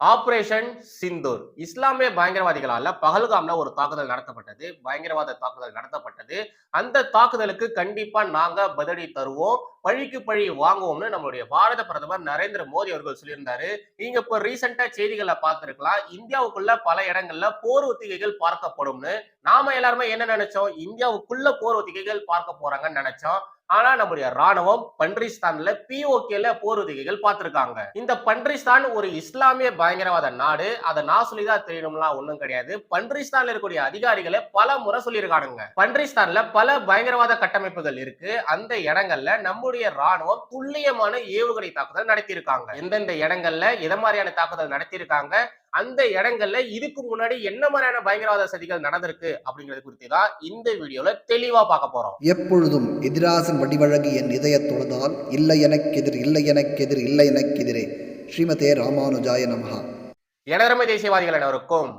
Operation Sindoor. இஸ்லாமிய பயங்கரவாதிகளால பகல்காம்ல ஒரு தாக்குதல் நடத்தப்பட்டது. பயங்கரவாத தாக்குதல் நடத்தப்பட்டது. அந்த தாக்குதலுக்கு கண்டிப்பா நாங்க பதிலடி தருவோம். பழிக்கு பழி வாங்குவோம்னு நம்மளுடைய பாரத பிரதமர் நரேந்திர மோடி அவர்கள் சொல்லியிருந்தாரு. நீங்க இப்ப ரீசெண்டா செய்திகளை பார்த்திருக்கலாம். இந்தியாவுக்குள்ள பல இடங்கள்ல போர் ஒத்திகைகள் பார்க்கப்படும்னு. நாம எல்லாருமே என்ன நினைச்சோம்? இந்தியாவுக்குள்ள போர் ஒத்திகைகள் பார்க்க போறாங்கன்னு நினைச்சோம். ஆனா நம்முடைய ராணுவம் பன்றிஸ்தான்ல பிஓகேல போர் ஒத்திகைகள் பார்த்திருக்காங்க. இந்த பன்றிஸ்தான் ஒரு இஸ்லாமிய பயங்கரவாத நாடு. அதை நான் சொல்லிதான் தெரியணும்லாம் ஒண்ணும் கிடையாது. பன்றிஸ்தான்ல இருக்கக்கூடிய அதிகாரிகளை பல முறை சொல்லியிருக்கானுங்க. பன்றிஸ்தான்ல பல பயங்கரவாத கட்டமைப்புகள் இருக்கு. அந்த இடங்கள்ல நம்முடைய ராணுவம் துல்லியமான ஏவுகணை தாக்குதல் நடத்தியிருக்காங்க. எந்தெந்த இடங்கள்ல எதை மாதிரியான தாக்குதல் நடத்தியிருக்காங்க அந்த இடங்கள்ல இதுக்கு முன்னாடி என்ன மாதிரியான பயங்கரவாத சதிகள் நடந்திருக்கு அப்படிங்கறது குறித்து தான் இந்த வீடியோல தெளிவா பார்க்க போறோம். எப்பொழுதும் எதிராசன் வடிவழகு என் இதயத் தொழுதால் இல்லை எனக்கெதிர் இல்லை எனக்கெதிர் இல்லை எனக்கெதிரே ஸ்ரீமதே ராமானுஜாய நமஹா. எனதரமை தேசியவாதிகள் அனைவருக்கும்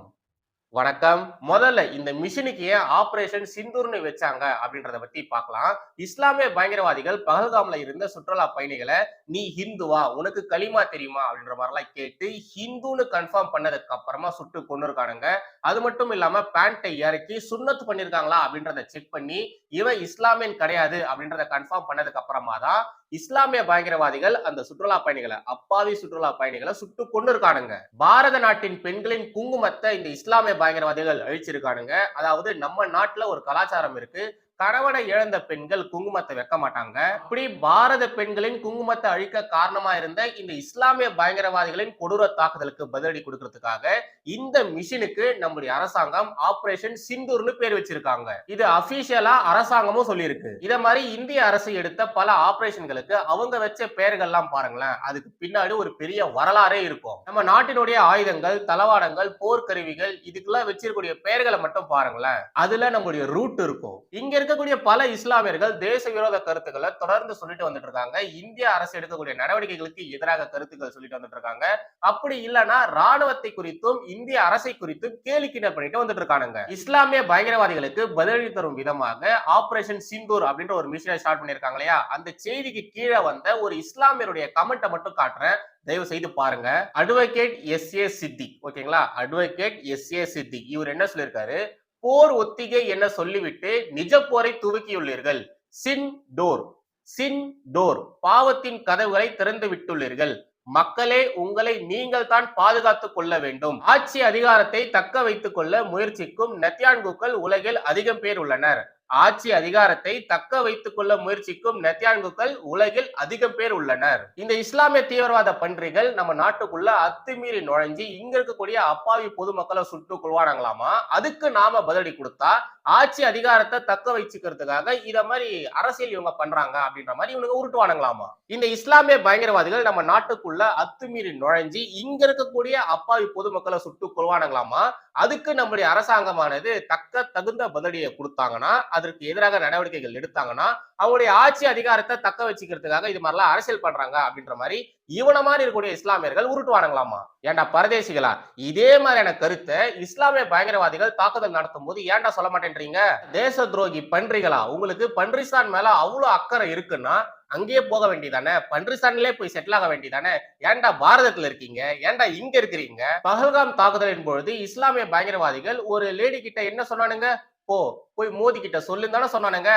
வணக்கம். முதல்ல இந்த மிஷினுக்கு ஏன் ஆபரேஷன் சிந்தூர்னு வச்சாங்க அப்படின்றத பத்தி பார்க்கலாம். இஸ்லாமிய பயங்கரவாதிகள் பகல்காம்ல இருந்த சுற்றுலா பயணிகளை நீ ஹிந்துவா? உனக்கு களிமா தெரியுமா? அப்படின்ற மாதிரிலாம் கேட்டு ஹிந்துன்னு கன்ஃபார்ம் பண்ணதுக்கு அப்புறமா சுட்டு கொண்டு இருக்கானுங்க அது மட்டும் இல்லாம பேண்ட்டை இறக்கி சுண்ணத்து பண்ணிருக்காங்களா அப்படின்றத செக் பண்ணி இவன் இஸ்லாமியன் கிடையாது அப்படின்றத கன்ஃபார்ம் பண்ணதுக்கு அப்புறமா தான் இஸ்லாமிய பயங்கரவாதிகள் அந்த சுற்றுலா பயணிகளை அப்பாவி சுற்றுலா பயணிகளை சுட்டு கொண்டு இருக்கானுங்க பாரத நாட்டின் பெண்களின் குங்குமத்தை இந்த இஸ்லாமிய பயங்கரவாதிகள் அழிச்சிருக்கானுங்க. அதாவது நம்ம நாட்டுல ஒரு கலாச்சாரம் இருக்கு. கணவனை இழந்த பெண்கள் குங்குமத்தை வைக்க மாட்டாங்க. இப்படி பாரத பெண்களின் குங்குமத்தை அழிக்க காரணமா இருந்த இந்த இஸ்லாமிய பயங்கரவாதிகளின் கொடூர தாக்குதலுக்கு பதிலடி கொடுக்கறதுக்காக இந்த மிஷினுக்கு நம்முடைய அரசாங்கம் ஆபரேஷன் சிந்தூர்னு பேர் வச்சிருக்காங்க. இது அபிஷியலா அரசாங்கமும் சொல்லியிருக்கு. இத மாதிரி இந்திய அரசு எடுத்த பல ஆபரேஷன்களுக்கு அவங்க வச்ச பெயர்கள்லாம் பாருங்களேன். அதுக்கு பின்னாடி ஒரு பெரிய வரலாறே இருக்கும். நம்ம நாட்டினுடைய ஆயுதங்கள் தளவாடங்கள் போர்க்கருவிகள் இதுக்கெல்லாம் வச்சிருக்கக்கூடிய பெயர்களை மட்டும் பாருங்களேன். அதுல நம்முடைய ரூட் இருக்கும். இங்க இருக்க இருக்கக்கூடிய பல இஸ்லாமியர்கள் தேச விரோத கருத்துக்களை தொடர்ந்து சொல்லிட்டு வந்துட்டு இருக்காங்க இந்திய அரசு எடுக்கக்கூடிய நடவடிக்கைகளுக்கு எதிராக கருத்துக்கள் சொல்லிட்டு வந்துட்டு இருக்காங்க அப்படி இல்லைன்னா ராணுவத்தை குறித்தும் இந்திய அரசை குறித்தும் கேலி பண்ணிட்டு வந்துட்டு இருக்கானுங்க இஸ்லாமிய பயங்கரவாதிகளுக்கு பதிலடி தரும் விதமாக ஆபரேஷன் சிந்தூர் அப்படின்ற ஒரு மிஷனை ஸ்டார்ட் பண்ணிருக்காங்க இல்லையா? அந்த செய்திக்கு கீழே வந்த ஒரு இஸ்லாமியருடைய கமெண்ட்டை மட்டும் காட்டுறேன். தயவு செய்து பாருங்க. அட்வொகேட் எஸ் ஏ சித்தி ஓகேங்களா அட்வொகேட் எஸ் ஏ சித்தி இவர் என்ன சொல்லியிருக்காரு? போர் ஒத்திகை என சொல்லிவிட்டு நிஜ போரை துவக்கியுள்ளீர்கள். சின் டோர். சின் டோர். பாவத்தின் கதவுகளை திறந்து விட்டுள்ளீர்கள். மக்களே உங்களை நீங்கள் தான் பாதுகாத்துக் கொள்ள வேண்டும். ஆட்சி அதிகாரத்தை தக்க வைத்துக் கொள்ள முயற்சிக்கும் நெத்தியான்குக்கள் உலகில் அதிகம் பேர் உள்ளனர். ஆட்சி அதிகாரத்தை தக்க வைத்துக் கொள்ள முயற்சிக்கும் நெத்தியான்குக்கள் உலகில் அதிகம் பேர் உள்ளனர். இந்த இஸ்லாமிய தீவிரவாத பன்றிகள் நம்ம நாட்டுக்குள்ள அத்துமீறி நுழைஞ்சு இங்க இருக்கக்கூடிய அப்பாவி பொதுமக்களை சுட்டு கொள்வானாங்களாமா அதுக்கு நாம பதிலடி கொடுத்தா ஆட்சி அதிகாரத்தை தக்க வச்சுக்கிறதுக்காக இத மாதிரி அரசியல் இவங்க பண்றாங்க அப்படின்ற மாதிரி இவனுக்கு உருட்டுவானுங்களாமா? இந்த இஸ்லாமிய பயங்கரவாதிகள் நம்ம நாட்டுக்குள்ள அத்துமீறி நுழைஞ்சு இங்க இருக்கக்கூடிய அப்பாவி பொதுமக்களை சுட்டு கொள்வானுங்களாமா அதுக்கு நம்முடைய அரசாங்கமானது தக்க தகுந்த பதிலடியை கொடுத்தாங்கன்னா அதற்கு எதிராக நடவடிக்கைகள் எடுத்தாங்கன்னா அவங்களுடைய ஆட்சி அதிகாரத்தை தக்க வச்சுக்கிறதுக்காக இது மாதிரிலாம் அரசியல் பண்றாங்க அப்படின்ற மாதிரி இவன மாதிரி இருக்கக்கூடிய இஸ்லாமியர்கள் உருட்டுவானுங்களாமா? ஏன்டா பரதேசிகளா? இதே மாதிரியான கருத்தை இஸ்லாமிய பயங்கரவாதிகள் தாக்குதல் நடத்தும் போது ஏன்டா சொல்ல மாட்டேன் பண்றீங்க? தேச துரோகி பன்றிகளா? உங்களுக்கு பன்றிஸ்தான் மேல அவ்வளவு அக்கறை இருக்குன்னா அங்கேயே போக வேண்டியதானே? பன்றிஸ்தான்லயே போய் செட்டில் ஆக வேண்டியதானே? ஏன்டா பாரதத்துல இருக்கீங்க? ஏன்டா இங்க இருக்கிறீங்க? பகல்காம் தாக்குதலின் பொழுது இஸ்லாமிய பயங்கரவாதிகள் ஒரு லேடி கிட்ட என்ன சொன்னானுங்க? போ போய் மோதி கிட்ட சொல்லுன்னு தானே சொன்னானுங்க?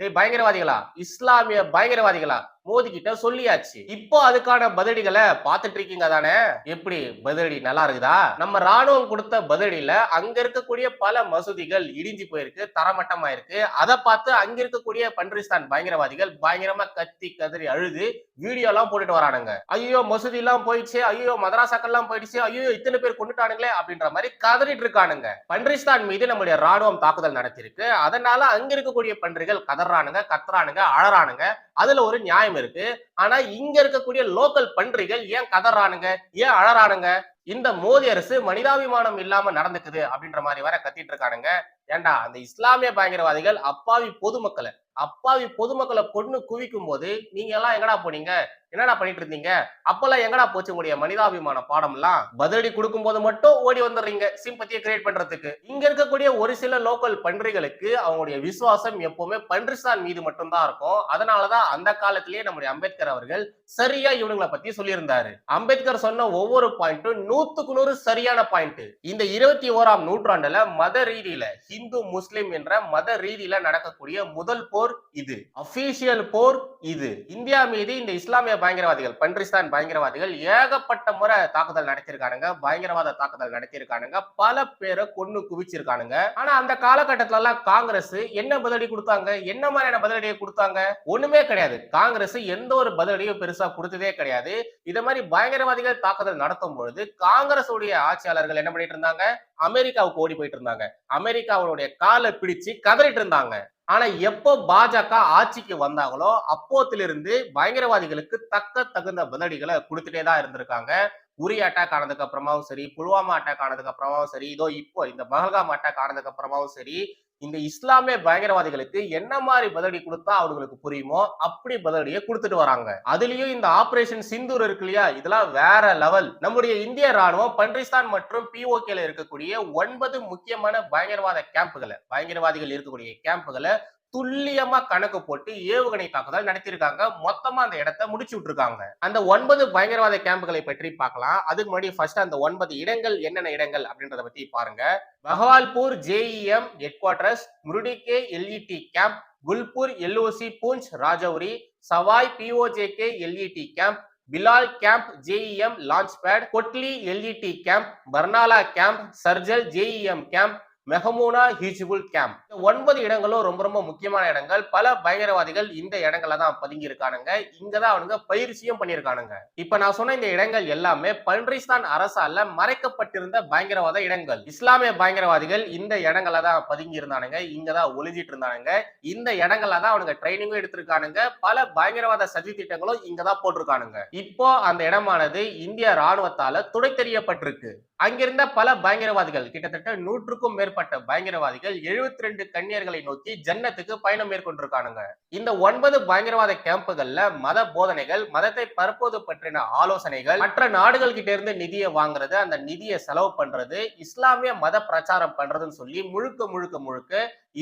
டேய் பயங்கரவாதிகளா? இஸ்லாமிய பயங்கரவாதிகளா? மோதி கிட்ட சொல்லியாச்சு. இப்போ அதுக்கான பதிலடிகளை பார்த்துட்டு இருக்கீங்க தானே? எப்படி? பதிலடி நல்லா இருக்குதா? நம்ம ராணுவம் கொடுத்த பதிலடியில அங்க இருக்கக்கூடிய பல மசூதிகள் இடிஞ்சு போயிருக்கு தரமட்டமா இருக்கு அதை பார்த்து அங்க இருக்கக்கூடிய பன்றிஸ்தான் பயங்கரவாதிகள் பயங்கரமா கத்தி கதறி அழுது வீடியோ எல்லாம் போட்டுட்டு வரானுங்க. ஐயோ மசூதி எல்லாம் போயிடுச்சு ஐயோ மதராசாக்கள் எல்லாம் போயிடுச்சு ஐயோ இத்தனை பேர் கொண்டுட்டானுங்களே அப்படின்ற மாதிரி கதறிட்டு இருக்கானுங்க பன்றிஸ்தான் மீது நம்முடைய ராணுவம் தாக்குதல் நடத்திருக்கு அதனால அங்க இருக்கக்கூடிய பன்றிகள் கதறானுங்க கத்துறானுங்க அழறானுங்க. அதுல ஒரு நியாயம் இருக்கு. ஆனா இங்க இருக்கக்கூடிய லோக்கல் பன்றிகள் ஏன் கதறானுங்க? ஏன் அழறானுங்க? இந்த மோதி அரசு மனிதாபிமானம் இல்லாம நடந்துக்குது அப்படின்ற மாதிரி வர கத்திட்டு இருக்கானுங்க. ஏன்டா அந்த இஸ்லாமிய பயங்கரவாதிகள் அப்பாவி பொதுமக்களை அப்பாவி பொதுமக்களை கொண்டு குவிக்கும் போது நீங்க எல்லாம் எங்கடா போனீங்க? என்னடா பண்ணிட்டு இருந்தீங்க? அப்பெல்லாம் எங்கடா போச்சு உங்களுடைய மனிதாபிமான பாடம் எல்லாம் பதிலடி கொடுக்கும் போது மட்டும் ஓடி வந்துடுறீங்க சிம்பத்தியை கிரியேட் பண்றதுக்கு. இங்க இருக்கக்கூடிய ஒரு சில லோக்கல் பன்றிகளுக்கு அவங்களுடைய விசுவாசம் எப்பவுமே பன்றிஸ்தான் மீது மட்டும்தான் இருக்கும். அதனாலதான் அந்த காலத்திலேயே நம்முடைய அம்பேத்கர் அவர்கள் சரியா இவனுங்களை பத்தி சொல்லியிருந்தாரு. அம்பேத்கர் சொன்ன ஒவ்வொரு பாயிண்ட்டும் நூத்துக்கு நூறு சரியான பாயிண்ட் இந்த இருபத்தி ஓராம் நூற்றாண்டுல மத ரீதியில ஹிந்து முஸ்லிம் என்ற மத ரீதியில நடக்கக்கூடிய முதல் போர் போர் இது. அபிஷியல் போர் இது. இந்தியா மீது இந்த இஸ்லாமிய பயங்கரவாதிகள் பன்றிஸ்தான் பயங்கரவாதிகள் ஏகப்பட்ட முறை தாக்குதல் நடத்தியிருக்கானுங்க. பயங்கரவாத தாக்குதல் நடத்தியிருக்கானுங்க. பல பேரை கொண்டு குவிச்சிருக்கானுங்க. ஆனா அந்த காலகட்டத்துல எல்லாம் காங்கிரஸ் என்ன பதிலடி கொடுத்தாங்க? என்ன மாதிரியான பதிலடியை கொடுத்தாங்க? ஒண்ணுமே கிடையாது. காங்கிரஸ் எந்த ஒரு பதிலடியும் பெருசா கொடுத்ததே கிடையாது. இத மாதிரி பயங்கரவாதிகள் தாக்குதல் நடத்தும் பொழுது காங்கிரஸ் உடைய ஆட்சியாளர்கள் என்ன பண்ணிட்டு இருந்தாங்க? அமெரிக்காவுக்கு ஓடி போயிட்டு இருந்தாங்க. அமெரிக்காவுடைய காலை பிடிச்சு கதறிட்டு இருந்தாங்க. ஆனா எப்போ பாஜக ஆட்சிக்கு வந்தாங்களோ அப்போத்திலிருந்து பயங்கரவாதிகளுக்கு தக்க தகுந்த பதிலடிகளை கொடுத்துட்டே தான் இருந்திருக்காங்க. உரி அட்டாக் ஆனதுக்கு அப்புறமாவும் சரி புல்வாமா அட்டாக் ஆனதுக்கு அப்புறமாவும் சரி இதோ இப்போ இந்த பஹல்காம் அட்டாக் ஆனதுக்கு அப்புறமாவும் சரி இந்த இஸ்லாமிய பயங்கரவாதிகளுக்கு என்ன மாதிரி பதிலடி கொடுத்தா அவங்களுக்கு புரியுமோ அப்படி பதிலடியை கொடுத்துட்டு வராங்க. அதுலயும் இந்த ஆபரேஷன் சிந்தூர் இருக்கு இல்லையா? இதெல்லாம் வேற லெவல் நம்முடைய இந்திய ராணுவம் பன்றிஸ்தான் மற்றும் பிஓகேல இருக்கக்கூடிய ஒன்பது முக்கியமான பயங்கரவாத கேம்புகளை பயங்கரவாதிகள் இருக்கக்கூடிய கேம்புகளை துல்லியமா கணக்கு போட்டு ஏவுகணை தாக்குதல் நடத்தியிருக்காங்க. மொத்தமா அந்த இடத்த முடிச்சு விட்டுருக்காங்க. அந்த ஒன்பது பயங்கரவாத கேம்புகளை பற்றி பார்க்கலாம். அதுக்கு முன்னாடி ஃபர்ஸ்ட் அந்த ஒன்பது இடங்கள் என்னென்ன இடங்கள் அப்படின்றத பத்தி பாருங்க. Bahawalpur JEM head quarters Muridke LeT camp Gulpur LOC Poonch Rajouri Sawai POJK LeT camp Bilal camp JEM launch pad Kotli LeT camp Barnala camp Sarjal JEM camp Mehmoona Hizbul camp இந்த ஒன்பது இடங்களும் ரொம்ப ரொம்ப முக்கியமான இடங்கள். பல பயங்கரவாதிகள் இந்த இடங்கள்ல தான் பதுங்கி இருக்கானுங்க இங்கதான் அவனுங்க பயிற்சியும் பண்ணியிருக்கானுங்க. இப்ப நான் சொன்ன இந்த இடங்கள் எல்லாமே பன்றிஸ்தான் அரசால மறைக்கப்பட்டிருந்த பயங்கரவாத இடங்கள். இஸ்லாமிய பயங்கரவாதிகள் இந்த இடங்கள்ல தான் பதுங்கி இருந்தானுங்க இங்கதான் ஒளிஞ்சிட்டு இருந்தானுங்க. இந்த இடங்கள்ல தான் அவனுங்க ட்ரைனிங்கும் எடுத்திருக்கானுங்க. பல பயங்கரவாத சதி திட்டங்களும் இங்கதான் போட்டிருக்கானுங்க. இப்போ அந்த இடமானது இந்திய ராணுவத்தால துணை தெரியப்பட்டிருக்கு அங்கிருந்த பல பயங்கரவாதிகள் கிட்டத்தட்ட நூற்றுக்கும் மேற்பட்ட மேற்பட்ட பயங்கரவாதிகள் எழுபத்தி ரெண்டு கன்னியர்களை நோக்கி ஜன்னத்துக்கு பயணம் மேற்கொண்டிருக்கானுங்க. இந்த ஒன்பது பயங்கரவாத கேம்புகள்ல மத போதனைகள் மதத்தை பரப்புவது பற்றின ஆலோசனைகள் மற்ற நாடுகள் கிட்ட இருந்து நிதியை வாங்குறது அந்த நிதியை செலவு பண்றது இஸ்லாமிய மத பிரச்சாரம் பண்றதுன்னு சொல்லி முழுக்க முழுக்க முழுக்க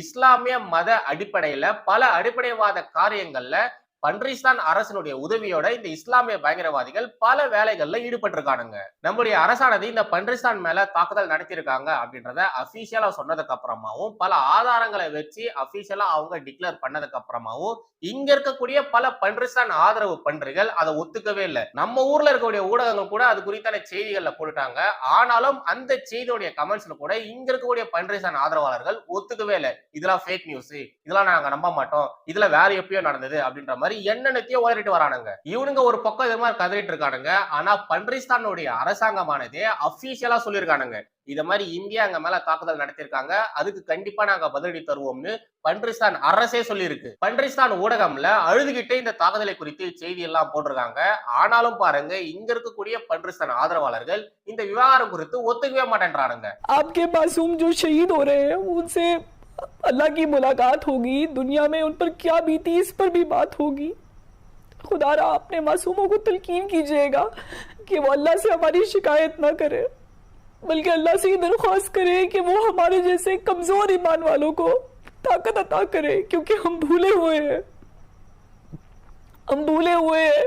இஸ்லாமிய மத அடிப்படையில பல அடிப்படைவாத காரியங்கள்ல பன்றிஸ்தான் அரசனுடைய உதவியோட இந்த இஸ்லாமிய பயங்கரவாதிகள் பல வேலைகள்ல ஈடுபட்டிருக்கானுங்க. நம்முடைய அரசானது இந்த பன்றிஸ்தான் மேல தாக்குதல் நடத்தியிருக்காங்க அப்படின்றத அபிஷியலா சொன்னதுக்கு அப்புறமாவும் பல ஆதாரங்களை வச்சு அபிஷியலா அவங்க டிக்ளேர் பண்ணதுக்கு அப்புறமாவும் இங்க இருக்கக்கூடிய பல பன்றிஸ்தான் ஆதரவு பன்றிகள் அதை ஒத்துக்கவே இல்லை. நம்ம ஊர்ல இருக்கக்கூடிய ஊடகங்கள் கூட அது குறித்தான செய்திகள்ல போட்டுட்டாங்க. ஆனாலும் அந்த செய்தியுடைய கமெண்ட்ஸ்ல கூட இங்க இருக்கக்கூடிய பன்றிஸ்தான் ஆதரவாளர்கள் ஒத்துக்கவே இல்லை. இதெல்லாம் ஃபேக் நியூஸ் இதெல்லாம் நாங்க நம்ப மாட்டோம். இதுல வேற எப்பயோ நடந்தது அப்படின்ற மாதிரி மாதிரி என்னென்னத்தையோ உளறிட்டு வரானுங்க. இவனுங்க ஒரு பக்கம் இது மாதிரி கதறிட்டு இருக்கானுங்க. ஆனா பன்றிஸ்தானுடைய அரசாங்கமானதே அபிஷியலா சொல்லியிருக்கானுங்க. இத மாதிரி இந்தியா அங்க மேல தாக்குதல் நடத்திருக்காங்க அதுக்கு கண்டிப்பா நாங்க பதிலடி தருவோம்னு பன்றிஸ்தான் அரசே சொல்லியிருக்கு. பன்றிஸ்தான் ஊடகம்ல அழுதுகிட்டே இந்த தாக்குதலை குறித்து செய்தி எல்லாம் போட்டிருக்காங்க. ஆனாலும் பாருங்க இங்க இருக்கக்கூடிய பன்றிஸ்தான் ஆதரவாளர்கள் இந்த விவகாரம் குறித்து ஒத்துக்கவே மாட்டேன்றானுங்க. रहे अल्लाह की मुलाकात होगी, दुनिया में उन पर क्या बीती, इस पर भी बात होगी। खुदारा अपने मासूमों को तलकीन कीजिएगा कि वो अल्लाह से हमारी शिकायत ना करे, बल्कि अल्लाह से ये दरख्वास्त करे कि वो हमारे जैसे कमज़ोर ईमान वालों को ताकत अता करे, क्योंकि हम भूले हुए हैं। हम भूले हुए हैं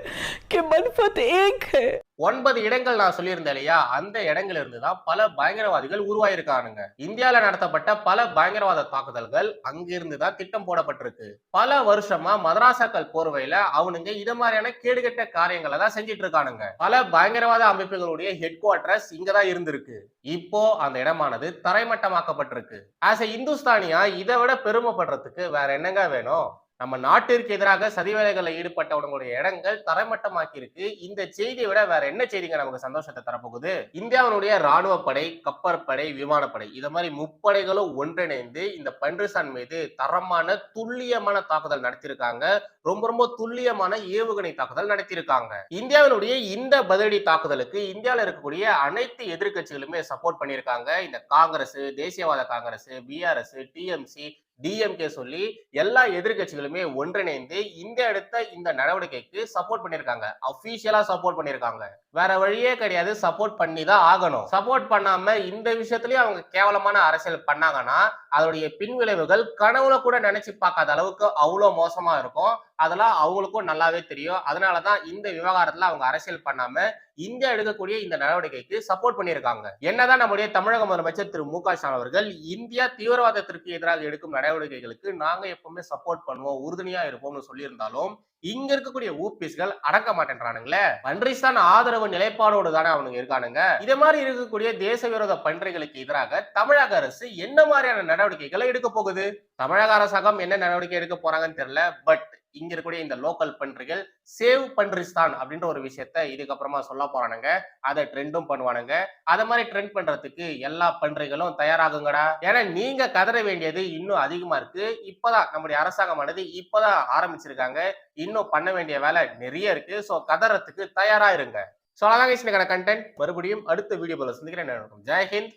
कि मनफत एक है ஒன்பது இடங்கள் நான் சொல்லியிருந்தேன் இல்லையா அந்த இடங்கள்ல இருந்து தான் பல பயங்கரவாதிகள் உருவாயிருக்கானுங்க இந்தியால நடத்தப்பட்ட பல பயங்கரவாத தாக்குதல்கள் அங்கிருந்து தான் திட்டம் போடப்பட்டிருக்கு பல வருஷமா மதராசாக்கள் போர்வையில அவனுங்க இது மாதிரியான கேடுகெட்ட காரியங்களை தான் செஞ்சிட்டு இருக்கானுங்க பல பயங்கரவாத அமைப்புகளுடைய ஹெட் குவார்டர்ஸ் இங்கதான் இருந்திருக்கு இப்போ அந்த இடமானது தரைமட்டமாக்கப்பட்டிருக்கு ஆஸ் எ இந்துஸ்தானியா இதை விட பெருமைப்படுறதுக்கு வேற என்னங்க வேணும் நம்ம நாட்டிற்கு எதிராக சதிவேலைகளில் ஈடுபட்டவங்களுடைய இடங்கள் தரமட்டமாக்கி இருக்கு இந்த செய்தியை விட வேற என்ன செய்திங்க நமக்கு சந்தோஷத்தை தரப்போகுது? இந்தியாவினுடைய ராணுவ படை கப்பற்படை விமானப்படை இத மாதிரி முப்படைகளும் ஒன்றிணைந்து இந்த பன்றிசான் மீது தரமான துல்லியமான தாக்குதல் நடத்தியிருக்காங்க. ரொம்ப ரொம்ப துல்லியமான ஏவுகணை தாக்குதல் நடத்தியிருக்காங்க. இந்தியாவினுடைய இந்த பதிலடி தாக்குதலுக்கு இந்தியாவில் இருக்கக்கூடிய அனைத்து எதிர்க்கட்சிகளுமே சப்போர்ட் பண்ணியிருக்காங்க. இந்த காங்கிரஸ் தேசியவாத காங்கிரஸ் பிஆர்எஸ் டிஎம்சி டிஎம்கே சொல்லி எல்லா எதிர்க்கட்சிகளுமே ஒன்றிணைந்து இந்த எடுத்த இந்த நடவடிக்கைக்கு சப்போர்ட் பண்ணியிருக்காங்க. அபிஷியலா சப்போர்ட் பண்ணியிருக்காங்க. வேற வழியே கிடையாது. சப்போர்ட் பண்ணி தான் ஆகணும். சப்போர்ட் பண்ணாம இந்த விஷயத்துலயும் அவங்க கேவலமான அரசியல் பண்ணாங்கன்னா அதோடைய பின்விளைவுகள் கனவுல கூட நினைச்சு பார்க்காத அளவுக்கு அவ்வளோ மோசமா இருக்கும். அதெல்லாம் அவங்களுக்கும் நல்லாவே தெரியும். அதனால தான் இந்த விவகாரத்தில் அவங்க அரசியல் பண்ணாம இந்தியா எடுக்கக்கூடிய இந்த நடவடிக்கைக்கு சப்போர்ட் பண்ணியிருக்காங்க. என்னதான் நம்முடைய தமிழக முதலமைச்சர் திரு மு க ஸ்டாலின் அவர்கள் இந்தியா தீவிரவாதத்திற்கு எதிராக எடுக்கும் நடவடிக்கைகளுக்கு நாங்க எப்பவுமே சப்போர்ட் பண்ணுவோம் உறுதுணையா இருப்போம்னு சொல்லியிருந்தாலும் இங்க இருக்கக்கூடிய ஊபிஸ்கள் அடக்க மாட்டேன்றானுங்களே. பன்றிஸ்தான் ஆதரவு நிலைப்பாடோடு தானே அவனுங்க இருக்கானுங்க. இதே மாதிரி இருக்கக்கூடிய தேச விரோத பன்றிகளுக்கு எதிராக தமிழக அரசு என்ன மாதிரியான நடவடிக்கைகளை எடுக்க போகுது? தமிழக அரசாங்கம் என்ன நடவடிக்கை எடுக்க போறாங்கன்னு தெரியல. பட் இங்க இருக்கக்கூடிய இந்த லோக்கல் பன்றிகள் சேவ் பன்றிஸ்தான் அப்படின்ற ஒரு விஷயத்த இதுக்கப்புறமா சொல்ல போறானுங்க. அதை ட்ரெண்டும் பண்ணுவானுங்க. அதை மாதிரி ட்ரெண்ட் பண்றதுக்கு எல்லா பன்றிகளும் தயாராகுங்கடா. ஏன்னா நீங்க கதற வேண்டியது இன்னும் அதிகமா இருக்கு. இப்பதான் நம்முடைய அரசாங்கமானது இப்பதான் ஆரம்பிச்சிருக்காங்க. இன்னும் பண்ண வேண்டிய வேலை நிறைய இருக்கு. ஸோ கதறதுக்கு தயாரா இருங்க. சோ அதான் இன்னைக்கான கண்டென்ட் மறுபடியும் அடுத்த வீடியோ போல சந்திக்கிறேன். ஜெயஹிந்த்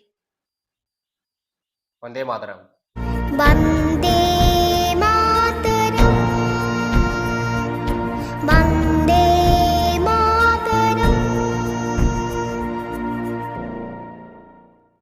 வந்தே மாதரம்.